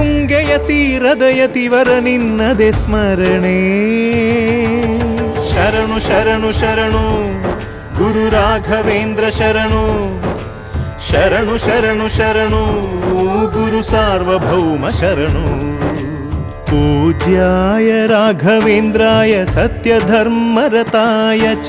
ತುಂಗೆಯ ತೀರದ ಯತಿವರ ನಿನ್ನದೆ ಸ್ಮರಣೆ ಶರಣು ಶರಣು ಶರಣು ಗುರು ರಾಘವೇಂದ್ರ ಶರಣು ಶರಣು ಶರಣು ಶರಣು ಗುರು ಸಾರ್ವಭೌಮ ಶರಣು पूज्याय राघवेन्द्राय सत्यधर्मरताय च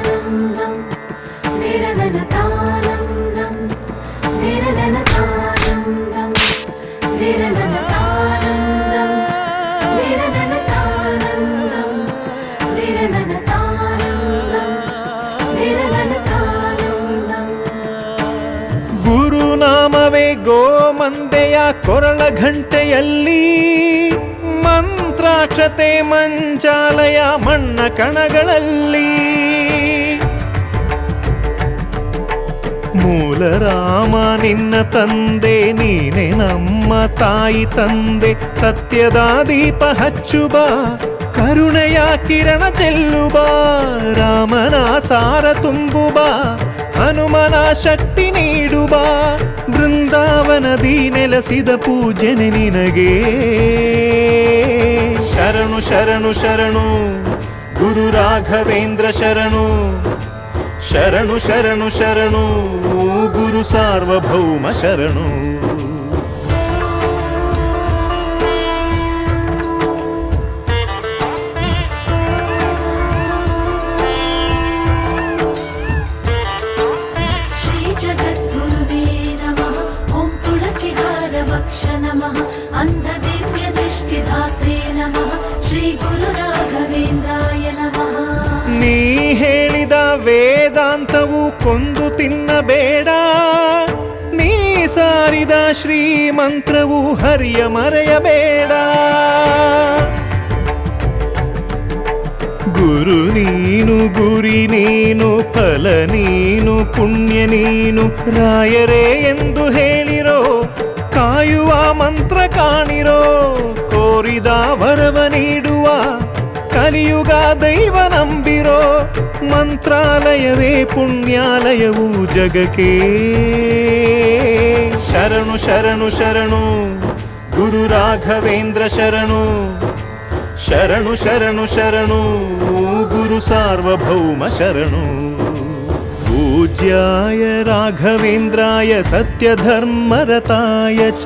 ಗುರುನಾಮವೇ ಗೋಮಂದೆಯ ಕೊರಳ ಘಂಟೆಯಲ್ಲಿ ಮಂತ್ರಾಕ್ಷತೆ ಮಂಚಾಲಯ ಮಣ್ಣ ಕಣಗಳಲ್ಲಿ. ಮೂಲ ರಾಮ ನಿನ್ನ ತಂದೆ, ನೀನೆ ನಮ್ಮ ತಾಯಿ ತಂದೆ, ಸತ್ಯದ ದೀಪ ಹಚ್ಚುಬ, ಕರುಣೆಯ ಕಿರಣ ಚೆಲ್ಲುಬ, ರಾಮನ ಸಾರ ತುಂಬುಬ ಹನುಮನ ಶಕ್ತಿ ನೀಡುವ ಬೃಂದಾವನದಿ ನೆಲೆಸಿದ ಪೂಜನೆ ನಿನಗೆ. ಶರಣು ಶರಣು ಶರಣು, ಗುರು ರಾಘವೇಂದ್ರ ಶರಣು ಶರಣು ಶರಣು ಶರಣು, ಗುರು ಸಾರ್ವಭೌಮ ಶರಣು. ಕೊಂದು ತಿನ್ನಬೇಡ. ನೀ ಸಾರಿದ ಶ್ರೀ ಮಂತ್ರವು ಹರಿಯ ಮರೆಯಬೇಡ. ಗುರು ನೀನು, ಗುರಿ ನೀನು, ಫಲ ನೀನು, ಪುಣ್ಯ ನೀನು, ರಾಯರೇ ಎಂದು ಹೇಳಿರೋ, ಕಾಯುವ ಮಂತ್ರ ಕಾಣಿರೋ, ಕೋರಿದ ವರವ ನೀಡುವ ಕಲಿಯುಗ ದೈವ ನಂಬಿರೋ ಮಂತ್ರಾಲಯವೇ ಪುಣ್ಯಾಲಯವು ಜಗಕ್ಕೆ. ಶರಣು ಶರಣು ಶರಣು, ಗುರು ರಾಘವೇಂದ್ರ ಶರಣು ಶರಣು ಶರಣು ಶರಣು, ಗುರು ಸಾರ್ವಭೌಮ ಶರಣು. ಪೂಜ್ಯಾಯ ರಾಘವೇಂದ್ರಾಯ ಸತ್ಯಧರ್ಮರತಾಯ ಚ.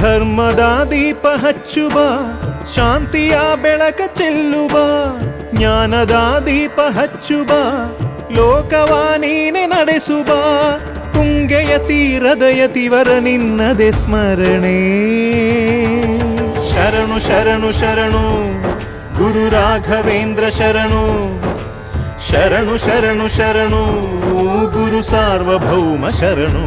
ಧರ್ಮದ ದೀಪ ಶಾಂತಿಯ ಬೆಳಕ ಚೆಲ್ಲುವ, ಜ್ಞಾನದ ದೀಪ ಹಚ್ಚುವ ಲೋಕವ ನೀನೆ ನಡೆಸುವ, ತುಂಗೆಯ ತೀರದ ಯತಿವರ ನಿನ್ನದೆ ಸ್ಮರಣೆ. ಶರಣು ಶರಣು ಶರಣು, ಗುರು ರಾಘವೇಂದ್ರ ಶರಣು ಶರಣು ಶರಣು ಶರಣು, ಗುರು ಸಾರ್ವಭೌಮ ಶರಣು.